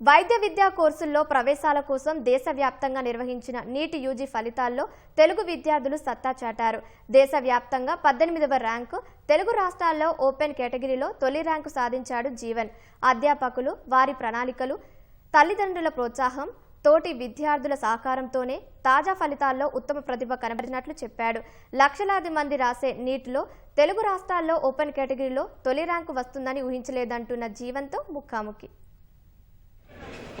వైద్య విద్యా కోర్సుల్లో ప్రవేశాల కోసం దేశవ్యాప్తంగా నిర్వహించిన నీటి యూజీ ఫలితాల్లో తెలుగు విద్యార్థులు సత్తా చాటారు. దేశవ్యాప్తంగా పద్దెనిమిదవ ర్యాంకు తెలుగు రాష్ట్రాల్లో ఓపెన్ కేటగిరీలో తొలి ర్యాంకు సాధించాడు జీవన్. అధ్యాపకులు వారి ప్రణాళికలు తల్లిదండ్రుల ప్రోత్సాహం తోటి విద్యార్థుల సహకారంతోనే తాజా ఫలితాల్లో ఉత్తమ ప్రతిభ కనబడినట్లు చెప్పాడు. లక్షలాది మంది రాసే నీటిలో తెలుగు రాష్ట్రాల్లో ఓపెన్ కేటగిరీలో తొలి ర్యాంకు వస్తుందని ఊహించలేదంటున్న జీవన్తో ముఖాముఖి.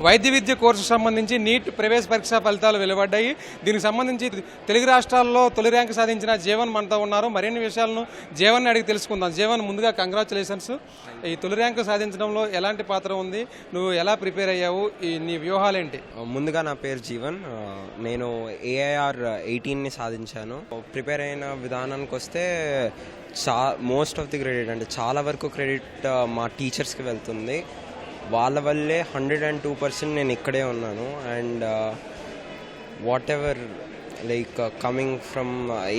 వైద్య విద్య కోర్సు సంబంధించి నీట్ ప్రవేశ పరీక్షా ఫలితాలు వెలువడ్డాయి. దీనికి సంబంధించి తెలుగు రాష్ట్రాల్లో తొలి ర్యాంకు సాధించిన జీవన్ మనతో ఉన్నారు. మరిన్ని విషయాలను జీవన్ అడిగి తెలుసుకుందాం. జీవన్ ముందుగా కంగ్రాచులేషన్స్ ఈ తొలి ర్యాంకు సాధించడంలో ఎలాంటి పాత్ర ఉంది? నువ్వు ఎలా ప్రిపేర్ అయ్యావు? ఈ నీ వ్యూహాలేంటి? ముందుగా నా పేరు జీవన్. నేను ఏఐఆర్ ఎయిటీన్ని సాధించాను. ప్రిపేర్ అయిన విధానానికి వస్తే చా మోస్ట్ ఆఫ్ ది క్రెడిట్ అంటే చాలా వరకు క్రెడిట్ మా టీచర్స్కి వెళ్తుంది. వాళ్ళ వల్లే హండ్రెడ్ అండ్ టూ పర్సెంట్ నేను ఇక్కడే ఉన్నాను. And whatever like coming from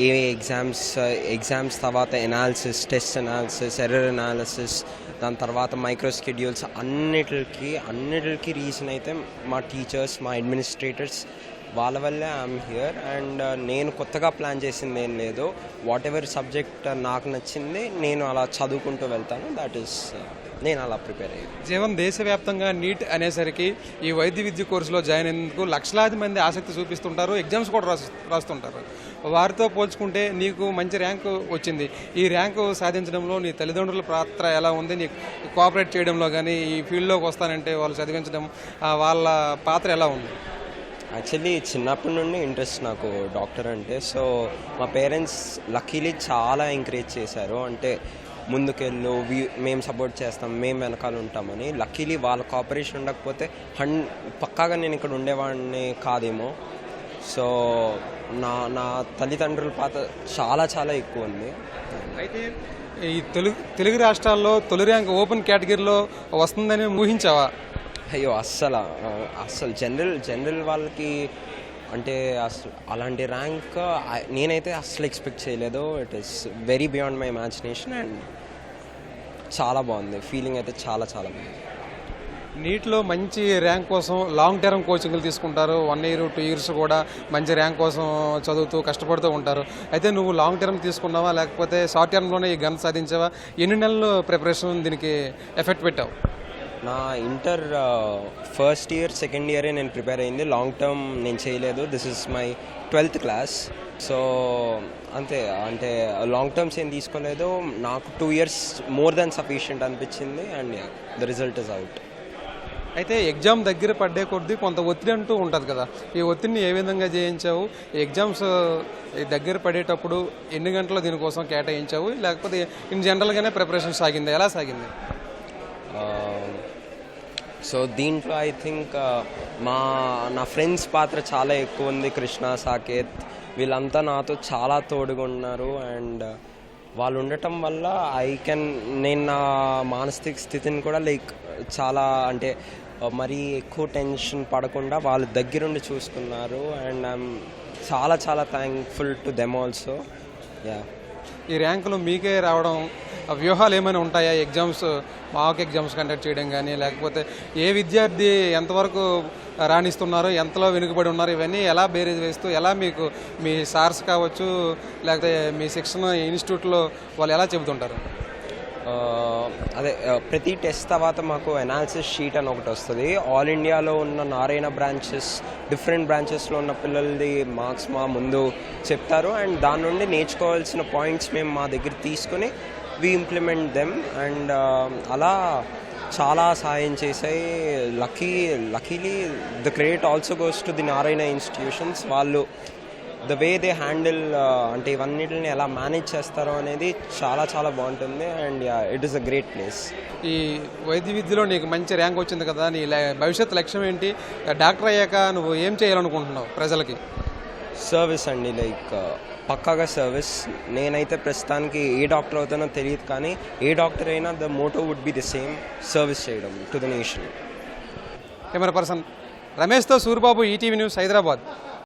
a exams exams తర్వాత analysis test analysis error analysis దాని తర్వాత మైక్రో స్కెడ్యూల్స్ అన్నిటికి అన్నిటికి రీజన్ అయితే మా టీచర్స్ మా అడ్మినిస్ట్రేటర్స్ వాళ్ళ వల్లే ఐఎమ్ హియర్ అండ్ uh, నేను కొత్తగా ప్లాన్ చేసింది ఏం లేదు. వాట్ ఎవర్ సబ్జెక్ట్ నాకు నచ్చింది నేను అలా చదువుకుంటూ వెళ్తాను. దట్ ఈస్ నేను అలా ప్రిపేర్ అయ్యాను. జీవన్ దేశవ్యాప్తంగా నీట్ అనేసరికి ఈ వైద్య విద్య కోర్సులో జాయిన్ అయినందుకు లక్షలాది మంది ఆసక్తి చూపిస్తుంటారు ఎగ్జామ్స్ కూడా రాస్ రాస్తుంటారు. వారితో పోల్చుకుంటే నీకు మంచి ర్యాంకు వచ్చింది. ఈ ర్యాంకు సాధించడంలో నీ తల్లిదండ్రుల పాత్ర ఎలా ఉంది? నీకు కోఆపరేట్ చేయడంలో కానీ ఈ ఫీల్డ్లోకి వస్తానంటే వాళ్ళు చదివించడం వాళ్ళ పాత్ర ఎలా ఉంది? యాక్చువల్లీ చిన్నప్పటి నుండి ఇంట్రెస్ట్ నాకు డాక్టర్ అంటే సో మా పేరెంట్స్ లక్కీలీ చాలా ఎంకరేజ్ చేశారు. అంటే ముందుకెళ్ళు మేము సపోర్ట్ చేస్తాం మేము వెనకాల ఉంటామని. లక్కీలీ వాళ్ళ కోఆపరేషన్ ఉండకపోతే హన్ పక్కాగా నేను ఇక్కడ ఉండేవాడిని కాదేమో. సో నా నా తల్లిదండ్రుల పాత్ర చాలా చాలా ఎక్కువ ఉంది. అయితే ఈ తెలుగు తెలుగు రాష్ట్రాల్లో తొలి ర్యాంక్ ఓపెన్ కేటగిరీలో వస్తుందని ఊహించావా? అయ్యో అస్సలు. అస్సలు జనరల్ జనరల్ వాళ్ళకి అంటే అసలు అలాంటి ర్యాంక్ నేనైతే అస్సలు ఎక్స్పెక్ట్ చేయలేదు. It is very beyond my imagination and చాలా బాగుంది. ఫీలింగ్ అయితే చాలా చాలా బాగుంది. నీట్లో మంచి ర్యాంక్ కోసం లాంగ్ టర్మ్ కోచింగ్లు తీసుకుంటారు. వన్ ఇయర్ టూ ఇయర్స్ కూడా మంచి ర్యాంక్ కోసం చదువుతూ కష్టపడుతూ ఉంటారు. అయితే నువ్వు లాంగ్ టర్మ్ తీసుకున్నావా? లేకపోతే షార్ట్ టర్మ్లోనే ఈ గన్ సాధించావా? ఎన్ని నెలలు ప్రిపరేషన్ దీనికి ఎఫెక్ట్ పెట్టావు? నా ఇంటర్ ఫస్ట్ ఇయర్ సెకండ్ ఇయరే నేను ప్రిపేర్ అయింది. లాంగ్ టర్మ్ నేను చేయలేదు. This is my twelfth class so అంతే అంటే లాంగ్ టర్మ్స్ ఏం తీసుకోలేదు. నాకు two years more than sufficient అనిపించింది and the result is out అయితే ఎగ్జామ్ దగ్గర పడ్డే కొద్దీ కొంత ఒత్తిడి అంటూ ఉంటుంది కదా. ఈ ఒత్తిడిని ఏ విధంగా చేయించావు ఎగ్జామ్స్ దగ్గర పడేటప్పుడు ఎన్ని గంటలు దీనికోసం కేటాయించావు? లేకపోతే ఇన్ జనరల్గానే ప్రిపరేషన్ సాగింది? ఎలా సాగింది? Um, సో దీంట్లో ఐ థింక్ uh, మా నా ఫ్రెండ్స్ పాత్ర చాలా ఎక్కువ ఉంది కృష్ణ సాకేత్ వీళ్ళంతా నాతో చాలా తోడుగా ఉన్నారు అండ్ uh, వాళ్ళు ఉండటం వల్ల ఐ కెన్ నేను నా మానసిక స్థితిని కూడా లైక్ చాలా అంటే uh, మరీ ఎక్కువ టెన్షన్ పడకుండా వాళ్ళ దగ్గరుండి చూసుకున్నారు అండ్ ఐఎమ్ చాలా చాలా thankful to them also yeah ఈ ర్యాంకులు మీకే రావడం వ్యూహాలు ఏమైనా ఉంటాయా? ఎగ్జామ్స్ మాక్ ఎగ్జామ్స్ కండక్ట్ చేయడం కానీ లేకపోతే ఏ విద్యార్థి ఎంతవరకు రాణిస్తున్నారు ఎంతలో వెనుకబడి ఉన్నారు ఇవన్నీ ఎలా బేరీజ్ వేస్తూ ఎలా మీకు మీ సార్స్ కావచ్చు లేకపోతే మీ శిక్షణ ఇన్స్టిట్యూట్లో వాళ్ళు ఎలా చెబుతుంటారు? అదే ప్రతి టెస్ట్ తర్వాత మాకు ఎనాలిసిస్ షీట్ అని ఒకటి వస్తుంది. ఆల్ ఇండియాలో ఉన్న నారాయణ బ్రాంచెస్ డిఫరెంట్ బ్రాంచెస్లో ఉన్న పిల్లలది మార్క్స్ మా ముందు చెప్తారు. అండ్ దాని నుండి నేర్చుకోవాల్సిన పాయింట్స్ మేము మా దగ్గర తీసుకొని వి ఇంప్లిమెంట్ దెమ్ అండ్ అలా చాలా సహాయం చేశాయి. Lucky luckily the credit also goes to the Narayana institutions వాళ్ళు ద వే దే హ్యాండిల్ అంటే ఇవన్నిటిని ఎలా మేనేజ్ చేస్తారో అనేది చాలా చాలా బాగుంటుంది. And it is a great place. ఈ వైద్య విద్యలో నీకు మంచి ర్యాంక్ వచ్చింది కదా నీ భవిష్యత్ లక్ష్యం ఏంటి? డాక్టర్ అయ్యాక నువ్వు ఏం చేయాలనుకుంటున్నావు ప్రజలకి? సర్వీస్ అండి లైక్ పక్కాగా సర్వీస్ నేనైతే ప్రస్తుతానికి ఏ డాక్టర్ అవుతానో తెలియదు కానీ ఏ డాక్టర్ అయినా the motto would be the same service చేయడం to the nation camera person రమేష్తో Suribabu ETV news Hyderabad.